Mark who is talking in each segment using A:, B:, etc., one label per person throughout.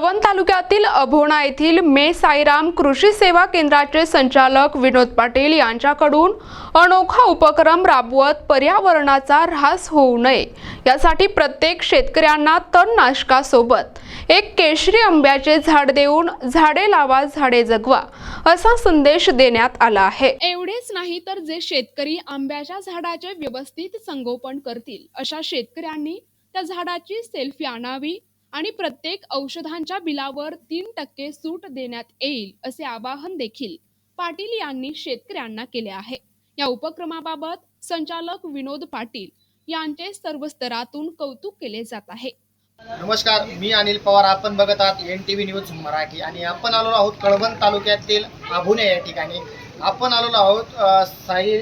A: तालुक्यातील अभोणा येथील मे साईराम कृषी सेवा केंद्राचे संचालक विनोद पाटील यांच्याकडून अनोखा उपक्रम राबवत पर्यावरणाचा ऱ्हास होऊ नये. यासाठी प्रत्येक शेतकऱ्यांना तणनाशकासोबत एक केशरी आंब्याचे झाड देऊन झाडे लावा झाडे जगवा असा संदेश देण्यात आला आहे. एवढेच नाही तर जे शेतकरी आंब्याच्या झाडाचे व्यवस्थित संगोपन करतील अशा शेतकऱ्यांनी त्या झाडाची सेल्फी आणावी आणि प्रत्येक औषधांच्या बिलावर तीन टक्के सूट देण्यात येईल असे आवाहन देखील पाटील यांनी शेतकऱ्यांना केले आहे. या उपक्रमाबाबत संचालक विनोद पाटील यांचे सर्व स्तरातून कौतुक केले जात आहे.
B: नमस्कार मी अनिल पवार. आपण बघत आहात N T V news Marathi आणि आपण आलो आहोत कळवण तालुक्यातील आभुने या ठिकाणी. आपण आलेलो आहोत साई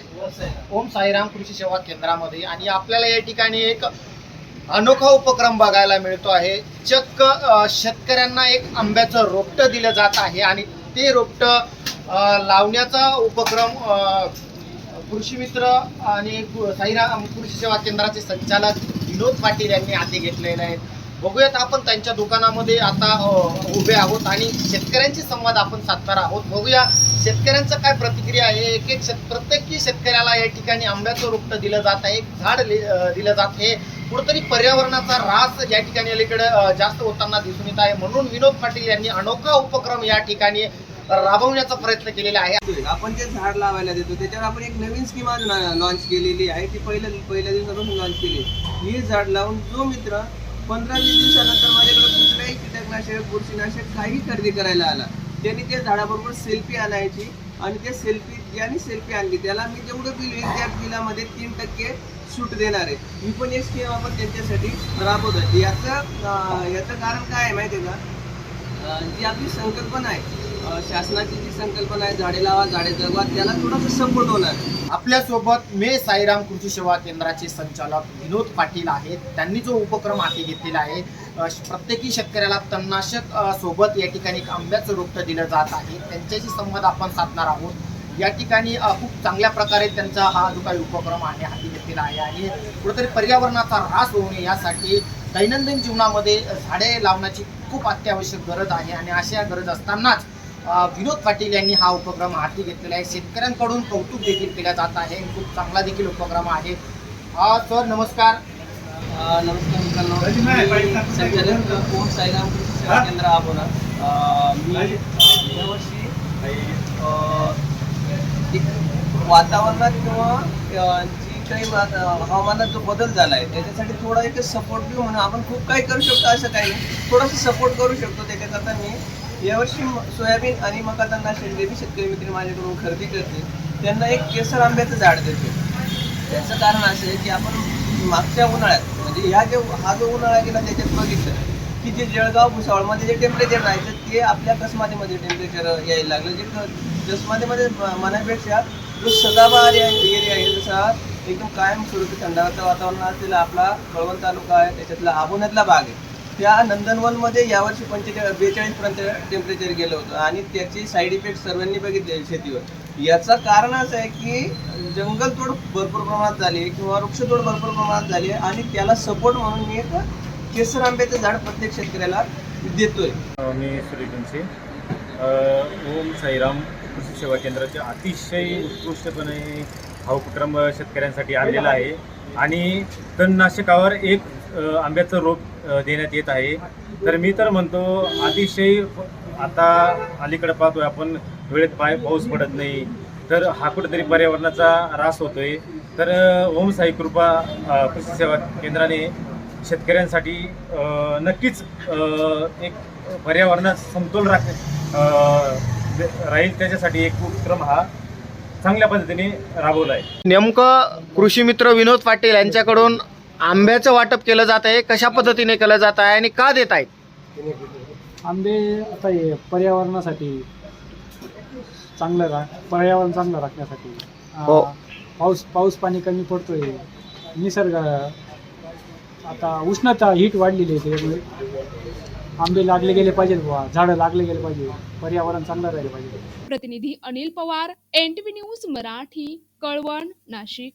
B: ओम साईराम कृषी सेवा केंद्रामध्ये आणि आपल्याला या ठिकाणी एक अनोखा उपक्रम बघायला मिळतो आहे. चक्क शेतकऱ्यांना एक आंब्याचं रोपटं दिलं जात आहे आणि ते रोपटं लावण्याचा उपक्रम कृषी मित्र आणि साईराम कृषी सेवा केंद्राचे संचालक विनोद पाटील यांनी हाती घेतलेले आहेत बघूयात आपण त्यांच्या दुकानामध्ये आता उभे आहोत आणि शेतकऱ्यांशी संवाद आपण साधणार आहोत. बघूया शेतकऱ्यांचं काय प्रतिक्रिया आहे. एक एक शेत प्रत्येकी शेतकऱ्याला या ठिकाणी आंब्याचं रोपटं दिलं जात आहे. एक झाड दिलं जात आहे. कुठंतरी पर्यावरणाचा ऱ्हास या ठिकाणी अलीकडे जास्त होताना दिसून येत आहे. म्हणून विनोद पाटील यांनी अनोखा उपक्रम या ठिकाणी राबवण्याचा प्रयत्न केलेला आहे.
C: आपण जे झाड लावायला देतो त्याच्यावर आपण एक नवीन स्कीम लॉन्च केलेली आहे. ती पहिल्या पहिल्या दिवसापासून लॉन्च केली ही झाड लावून जो मित्र पंधरा वीस दिवसानंतर माझ्याकडे कुठलंही कीटकनाशक बुरशीनाशक काही खरेदी करायला आला. त्यांनी त्या झाडाबरोबर सेल्फी आणायची आणि त्या सेल्फी ज्याने सेल्फी आणली त्याला मी जेवढं बिल येईल त्या बिलामध्ये तीन टक्के सूट देणार आहे. ही पण एक स्कीम आपण त्यांच्यासाठी राबवत आहे याचं याचं कारण काय आहे माहिती आहे का जी आपली संकल्पना आहे शासनाची जी संकल्पना आहे झाडे लावा झाडे जगवा त्याला थोडासा सपोर्ट होणार.
B: आपल्यासोबत मे साईराम कृषी सेवा केंद्राचे संचालक विनोद पाटील आहेत. त्यांनी जो उपक्रम हाती घेतलेला आहे प्रत्येकी शेतकऱ्याला तणनाशक सोबत या ठिकाणी एक आंब्याचं रोपटं दिलं जात आहे. त्यांच्याशी संवाद आपण साधणार आहोत. या ठिकाणी खूप चांगल्या प्रकारे त्यांचा हा जो काही उपक्रम आहे हाती घेतलेला आहे आणि कुठेतरी पर्यावरणाचा ऱ्हास होऊ नये यासाठी दैनंदिन जीवनामध्ये झाडे लावण्याची खूप अत्यावश्यक गरज आहे आणि अशा गरज असतानाच विनोद पाटील यांनी हा उपक्रम हाती घेतलेला आहे. शेतकऱ्यांकडून कौतुक देखील केलं जात आहे. खूप चांगला देखील उपक्रम आहे. सर नमस्कार.
C: नमस्कार मित्रांनो. संचालक साईराम कृषी सेवा केंद्र आबोना मी यावर्षी वातावरणात किंवा जी काही हवामानात जो बदल झाला आहे त्याच्यासाठी थोडा एक सपोर्ट देऊ म्हणून आपण खूप काही करू शकतो असं काही नाही. थोडंसं सपोर्ट करू शकतो. त्याच्याकरता मी यावर्षी सोयाबीन आणि मका त्यांना जे बी शेतकरी मित्र माझ्याकडून खरेदी करते. त्यांना एक केसर आंब्याचं झाड देते. त्याचं कारण असं आहे की आपण मागच्या उन्हाळ्यात म्हणजे ह्या जे हा जो उन्हाळा गेला त्याच्यात बघितलं की जे जळगाव भुसावळमध्ये जे टेम्परेचर राहायचं ते आपल्या कसमातीमध्ये टेम्परेचर यायला लागलं. जे क- कसमातीमध्ये मनापेक्षा जो सदाबहार एरिया आहे जसा एकदम कायम स्वरूपी थंडाचं वातावरण असलेला आपला कळवण तालुका आहे त्याच्यातला आबोण्यातला भाग आहे. त्या नंदनवनमध्ये यावर्षी पंचेचाळीस बेचाळीस पर्यंत टेम्परेचर गेलं होतं. आणि त्याची साईड इफेक्ट सर्वांनी बघितले शेतीवर. याचं कारण असं आहे की जंगलतोड भरपूर प्रमाणात झाली आहे किंवा वृक्षतोड भरपूर प्रमाणात झाली आहे आणि त्याला सपोर्ट म्हणून मी एक केसर आंब्याचं झाड प्रत्येक शेतकऱ्याला देतोय.
D: मी सूर्यवंशी ओम साईराम कृषी सेवा केंद्राचे अतिशय उत्कृष्टपणे हा उपक्रम शेतकऱ्यांसाठी आणलेला आहे. आणि तणनाशकावर एक आंब्याचं रोप देण्यात येत आहे. तर मी तर म्हणतो अतिशय आता अलीकडे पाहतोय आपण वेळेत पाय पाऊस पडत नाही. तर हा कुठेतरी पर्यावरणाचा ऱ्हास होतोय. तर ओम साई कृपा कृषी सेवा केंद्राने शेतकऱ्यांसाठी नक्कीच एक पर्यावरणात समतोल राख राहील. त्याच्यासाठी एक उपक्रम हा चांगल्या पद्धतीने राबवला आहे.
B: नेमकं कृषी मित्र विनोद पाटील यांच्याकडून आंब्याचं वाटप केलं जात आहे कशा पद्धतीने केलं जात आहे आणि का देत आहेत?
E: आंबे आता हे पर्यावरणासाठी चांगलं रा पर्यावरण चांगलं राखण्यासाठी. आ,
B: हो.
E: पाऊस पाऊस पाणी कमी पडतोय. निसर्ग आता उष्णता हीट वाढलेली आहे त्यामुळे आंबे लागले गेले पाहिजेत बुवा. झाडं लागले गेले पाहिजे पर्यावरण चांगलं राहिलं पाहिजे.
A: प्रतिनिधी अनिल पवार एन न्यूज मराठी कळवण नाशिक.